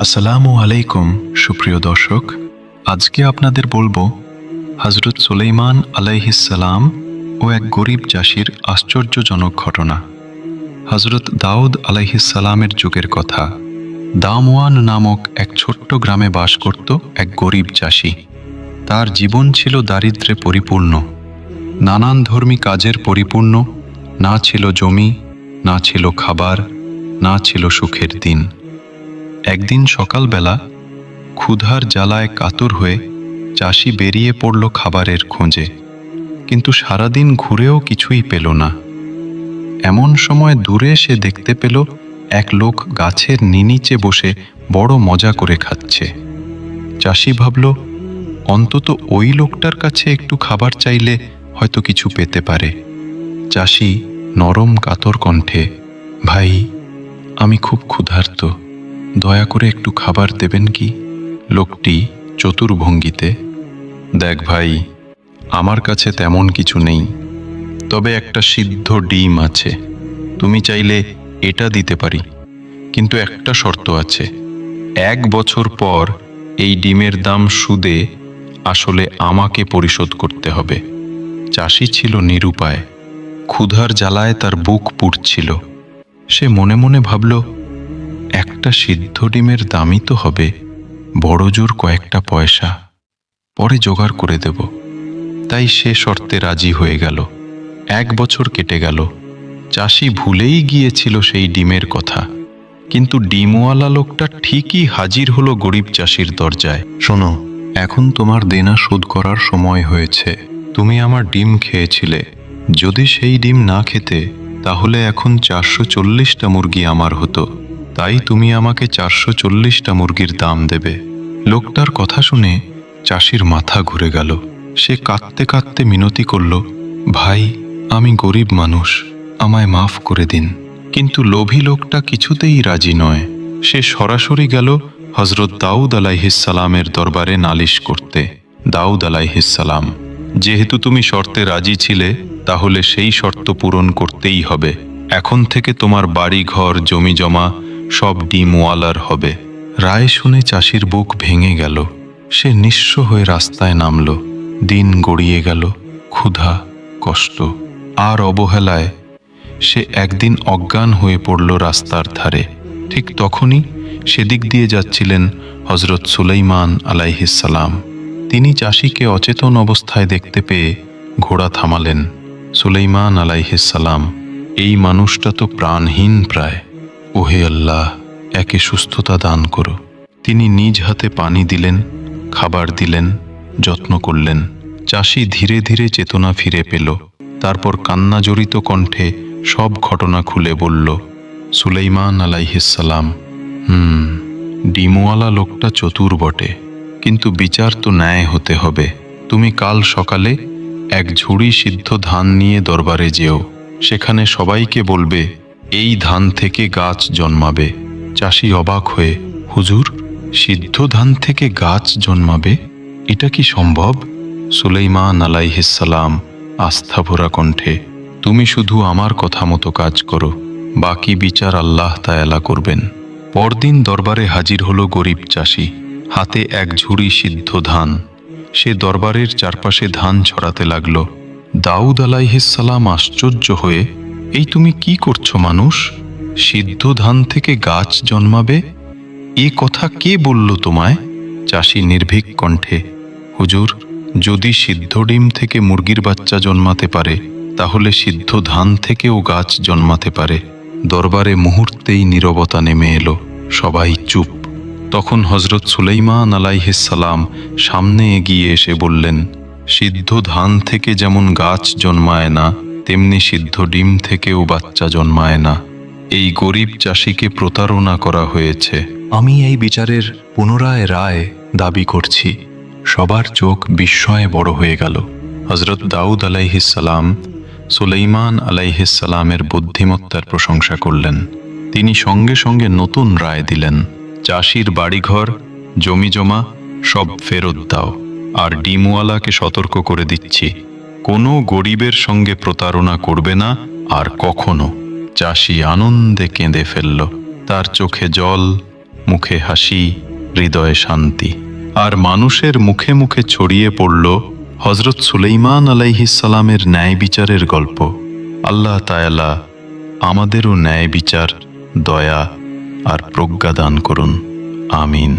আসসালামু আলাইকুম, সুপ্রিয় দর্শক। আজকে আপনাদের বলব হজরত সুলেইমান আলাইহিসালাম ও এক গরিব চাষির আশ্চর্যজনক ঘটনা। হজরত দাউদ আলাইহিসালামের যুগের কথা। দামওয়ান নামক এক ছোট্ট গ্রামে বাস করত এক গরিব চাষি। তার জীবন ছিল দারিদ্রে পরিপূর্ণ। নানান ধর্মী কাজের পরিপূর্ণ, না ছিল জমি, না ছিল খাবার, না ছিল সুখের দিন। একদিন সকালবেলা ক্ষুধার জ্বালায় কাতর হয়ে চাষি বেরিয়ে পড়ল খাবারের খোঁজে, কিন্তু সারাদিন ঘুরেও কিছুই পেল না। এমন সময় দূরে সে দেখতে পেল এক লোক গাছের নিনিচে বসে বড় মজা করে খাচ্ছে। চাষি ভাবল, অন্তত ওই লোকটার কাছে একটু খাবার চাইলে হয়তো কিছু পেতে পারে। চাষি নরম কাতর কণ্ঠে, ভাই, আমি খুব ক্ষুধার্ত। দয়া করে একটু খাবার দেবেন কি? লোকটি চতুর ভঙ্গিতে দেখ ভাই, আমার কাছে তেমন কিছু নেই, তবে একটা সিদ্ধ ডিম আছে, তুমি চাইলে এটা দিতে পারি। কিন্তু একটা শর্ত আছে, এক বছর পর এই ডিমের দাম সুদে আসলে আমাকে পরিশোধ করতে হবে। চাষি ছিল নিরুপায়, ক্ষুধার জ্বালায় তার বুক পুড়ছিল। সে মনে মনে ভাবল একটা সিদ্ধ ডিমের দামই তো হবে বড় জোর কয়েকটা পয়সা। পরে জোগাড় করে দেব। তাই সে শর্তে রাজি হয়ে গেল। এক বছর কেটে গেল। চাষি ভুলেই গিয়েছিল সেই ডিমের কথা। কিন্তু ডিমওয়ালা লোকটা ঠিকই হাজির হলো গরিব চাষির দরজায়। শোনো, এখন তোমার দেনা শোধ করার সময় হয়েছে। তুমি আমার ডিম খেয়েছিলে। যদি সেই ডিম না খেতে, তাহলে এখন চারশো চল্লিশটা মুরগি আমার হতো। তাই তুমি আমাকে চারশো চল্লিশটা মুরগির দাম দেবে। লোকটার কথা শুনে চাষির মাথা ঘুরে গেল। সে কাঁদতে কাঁদতে মিনতি করল, ভাই, আমি গরিব মানুষ, আমায় মাফ করে দিন। কিন্তু লোভী লোকটা কিছুতেই রাজি নয়। সে সরাসরি গেল হজরত দাউদ আলাইহিসালামের দরবারে নালিশ করতে। দাউদ আলাইহিসালাম যেহেতু তুমি শর্তে রাজি ছিলে, তাহলে সেই শর্ত পূরণ করতেই হবে। এখন থেকে তোমার বাড়ি ঘর জমি জমা সব ডিমওয়ালার হবে। রায় শুনে চাষির বুক ভেঙে গেল। সে নিঃস্ব হয়ে রাস্তায় নামল। দিন গড়িয়ে গেল, ক্ষুধা, কষ্ট। আর অবহেলায় সে একদিন অজ্ঞান হয়ে পড়ল রাস্তার ধারে। ঠিক তখনই সেদিক দিয়ে যাচ্ছিলেন হজরত সুলাইমান আলাইহিসালাম তিনি চাষিকে অচেতন অবস্থায় দেখতে পেয়ে ঘোড়া থামালেন। সুলাইমান আলাইহিসালাম এই মানুষটা তো প্রাণহীন প্রায়। ওহে আল্লাহ, একে সুস্থতা দান করো। তিনি নিজ হাতে পানি দিলেন, খাবার দিলেন, যত্ন করলেন। চাষি ধীরে ধীরে চেতনা ফিরে পেল। তারপর কান্নাজড়িত কণ্ঠে সব ঘটনা খুলে বলল, সুলাইমান আলাইহিসালাম হুম, ডিমওয়ালা লোকটা চতুর বটে, কিন্তু বিচার তো ন্যায় হতে হবে। তুমি কাল সকালে এক ঝুড়ি সিদ্ধ ধান নিয়ে দরবারে যেও, সেখানে সবাইকে বলবে এই ধান থেকে গাছ জন্মাবে। চাষি অবাক হয়ে, হুজুর, সিদ্ধ ধান থেকে গাছ জন্মাবে? এটা কি সম্ভব? সুলাইমান আস্থা ভরা কণ্ঠে, তুমি শুধু আমার কথা মতো কাজ করো, বাকি বিচার আল্লাহ তায়ালা করবেন। পরদিন দরবারে হাজির হলো গরিব চাষি, হাতে এক ঝুড়ি সিদ্ধ ধান। সে দরবারের চারপাশে ধান ছড়াতে লাগল। দাউদ আলাইহিসালাম আশ্চর্য হয়ে এই তুমি কি করছ, মানুষ? সিদ্ধ ধান থেকে গাছ জন্মাবে? এ কথা কে বলল তোমায়? চাষি নির্ভীক কণ্ঠে, হুজুর, যদি সিদ্ধ ডিম থেকে মুরগির বাচ্চা জন্মাতে পারে, তাহলে সিদ্ধ ধান থেকেও গাছ জন্মাতে পারে। দরবারে মুহূর্তেই নীরবতা নেমে এলো, সবাই চুপ। তখন হজরত সুলাইমান আলাইহিসালাম সামনে এগিয়ে এসে বললেন, সিদ্ধ ধান থেকে যেমন গাছ জন্মায় না তেমনি সিদ্ধ ডিম থেকেও বাচ্চা জন্মায় না। এই গরিব চাষিকে প্রতারণা করা হয়েছে। আমি এই বিচারের পুনরায় রায় দাবি করছি। সবার চোখ বিস্ময়ে বড় হয়ে গেল। হজরত দাউদ আলাইহিসালাম সুলাইমান আলাইহিসালামের বুদ্ধিমত্তার প্রশংসা করলেন। তিনি সঙ্গে সঙ্গে নতুন রায় দিলেন। চাষির বাড়িঘর জমিজমা সব ফেরত দাও। আর ডিমওয়ালাকে সতর্ক করে দিচ্ছি। কোনো গরিবের সঙ্গে প্রতারণা করবে না আর কখনো। চাষি আনন্দে কেঁদে ফেলল। তার চোখে জল, মুখে হাসি, হৃদয়ে শান্তি। আর মানুষের মুখে মুখে ছড়িয়ে পড়ল হজরত সুলেইমান আলাইহিসালামের ন্যায় বিচারের গল্প। আল্লাহ তায়ালা আমাদেরও ন্যায় বিচার, দয়া আর প্রজ্ঞা দান করুন। আমিন।